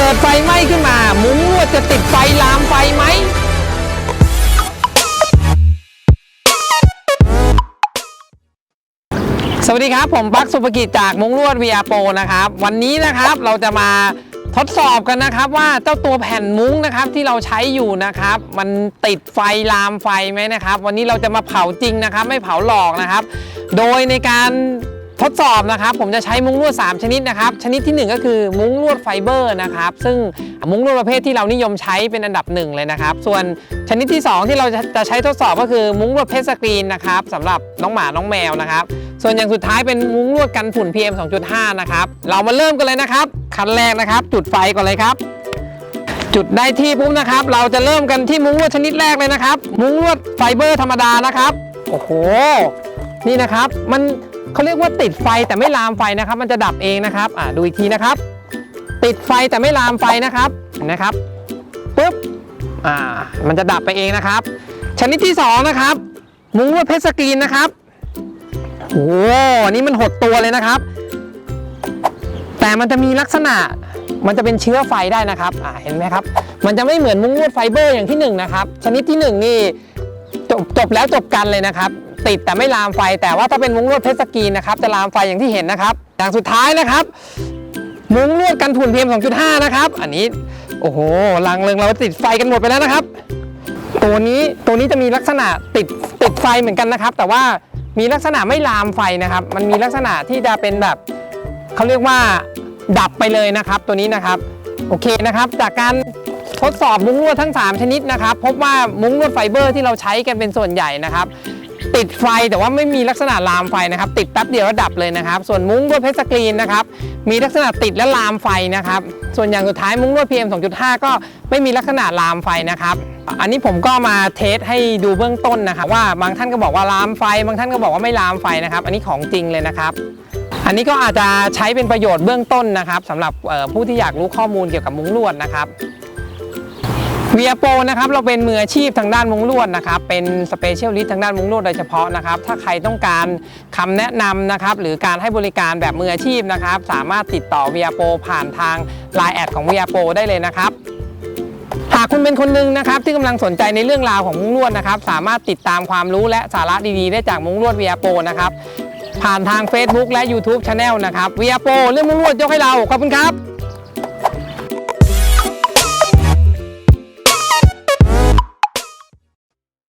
เกิดไฟไหม้ขึ้นมา มุ้งลวดจะติดไฟลามไฟไหมสวัสดีครับ ผมปักสุภกิจจากมุ้งลวด VR Pro นะครับ วันนี้นะครับเราจะมาทดสอบกันนะครับว่าเจ้าตัวแผ่นมุ้งนะครับที่เราใช้อยู่นะครับ มันติดไฟลามไฟไหมนะครับ วันนี้เราจะมาเผาจริงนะครับ ไม่เผาหลอกนะครับ โดยในการ ทดสอบนะครับผมจะใช้มุ้งลวด 3 ชนิดนะครับ ชนิดทีหนึ่1 ก็คือมุ้งลวดไฟเบอร์นะครับ ซึ่งมุ้งลวดประเภทที่เรานิยมใช้เป็นอันดับหนึ่งเลยนะครับ ส่วนชนิดที่ 2 ที่เราจะจะใช้ทดสอบก็คือมุ้งลวดเพชรสกรีนนะครับสำหรับน้องหมาน้องแมวนะครับ ส่วนอย่างสุดท้ายเป็นมุ้งลวดกันฝุ่น PM 2.5 นะครับ เรามาเริ่มกันเลยนะครับขั้นแรกนะครับ จุดไฟก่อนเลยครับ จุดได้ที่ปุ๊บนะครับ เราจะเริ่มกันที่มุ้งลวดชนิดแรกเลยนะครับ มุ้งลวดไฟเบอร์ธรรมดานะครับ โอ้โห นี่นะครับมัน เขาเรียกว่าติดไฟแต่ไม่ลามไฟนะครับ มันจะดับเองนะครับอ่าดูอีกทีนะครับ ติดไฟแต่ไม่ลามไฟนะครับนะครับปุ๊บอ่ามันจะดับไปเองนะครับ ชนิดที่สองนะครับ มุ้งลวดเพชรสกรีนนะครับโอ้โหอันนี้มันหดตัวเลยนะครับ แต่มันจะมีลักษณะมันจะเป็นเชื้อไฟได้นะครับอ่าเห็นไหมครับ มันจะไม่เหมือนมุ้งลวดไฟเบอร์อย่างที่หนึ่งนะครับชนิดที่หนึ่งนี่จบจบแล้วจบกันเลยนะครับ ติดแต่ไม่ลามไฟ แต่ว่าถ้าเป็นมุ้งลวดเพสกีนนะครับจะลามไฟอย่างที่เห็นนะครับ อย่างสุดท้ายนะครับ มุ้งลวดกันฝุ่น PM 2.5 นะครับ อันนี้โอ้โหลังเริงเราติดไฟกันหมดไปแล้วนะครับ ตัวนี้ตัวนี้จะมีลักษณะติดติดไฟเหมือนกันนะครับ แต่ว่ามีลักษณะไม่ลามไฟนะครับ มันมีลักษณะที่จะเป็นแบบเขาเรียกว่าดับไปเลยนะครับตัวนี้นะครับโอเคนะครับ จากการทดสอบมุ้งลวดทั้ง 3 ชนิดนะครับ พบว่ามุ้งลวดไฟเบอร์ที่เราใช้กันเป็นส่วนใหญ่นะครับ ติดไฟแต่ว่าไม่มีลักษณะลามไฟนะครับ ติดแป๊บเดียวแล้วดับเลยนะครับ ส่วนมุ้งลวดเพชรสกรีนนะครับ มีลักษณะติดและลามไฟนะครับ ส่วนอย่างสุดท้ายมุ้งลวด PM 2.5 ก็ไม่มีลักษณะลามไฟนะครับ อันนี้ผมก็มาเทสให้ดูเบื้องต้นนะครับ ว่าบางท่านก็บอกว่าลามไฟ บางท่านก็บอกว่าไม่ลามไฟนะครับ อันนี้ของจริงเลยนะครับอันนี้ก็อาจจะใช้เป็นประโยชน์เบื้องต้นนะครับสำหรับผู้ที่อยากรู้ข้อมูลเกี่ยวกับมุ้งลวดนะครับ เวียโปนะครับเราเป็นมืออาชีพทางด้านมุ้งลวดนะครับเป็นสเปเชียลลิสต์ทางด้านมุ้งลวดโดยเฉพาะนะครับถ้าใครต้องการคำแนะนำนะครับหรือการให้บริการแบบมืออาชีพนะครับสามารถติดต่อเวียโปผ่านทาง Line แอดของเวียโปได้เลยนะครับหากคุณเป็นคนหนึ่งนะครับที่กำลังสนใจในเรื่องราวของมุ้งลวดนะครับสามารถติดตามความรู้และสาระดีๆ ได้จากมุ้งลวดเวียโปนะครับผ่านทาง Facebook และ YouTube Channel นะครับเวียโปเรื่องมุ้งลวดยกให้เราขอบคุณครับ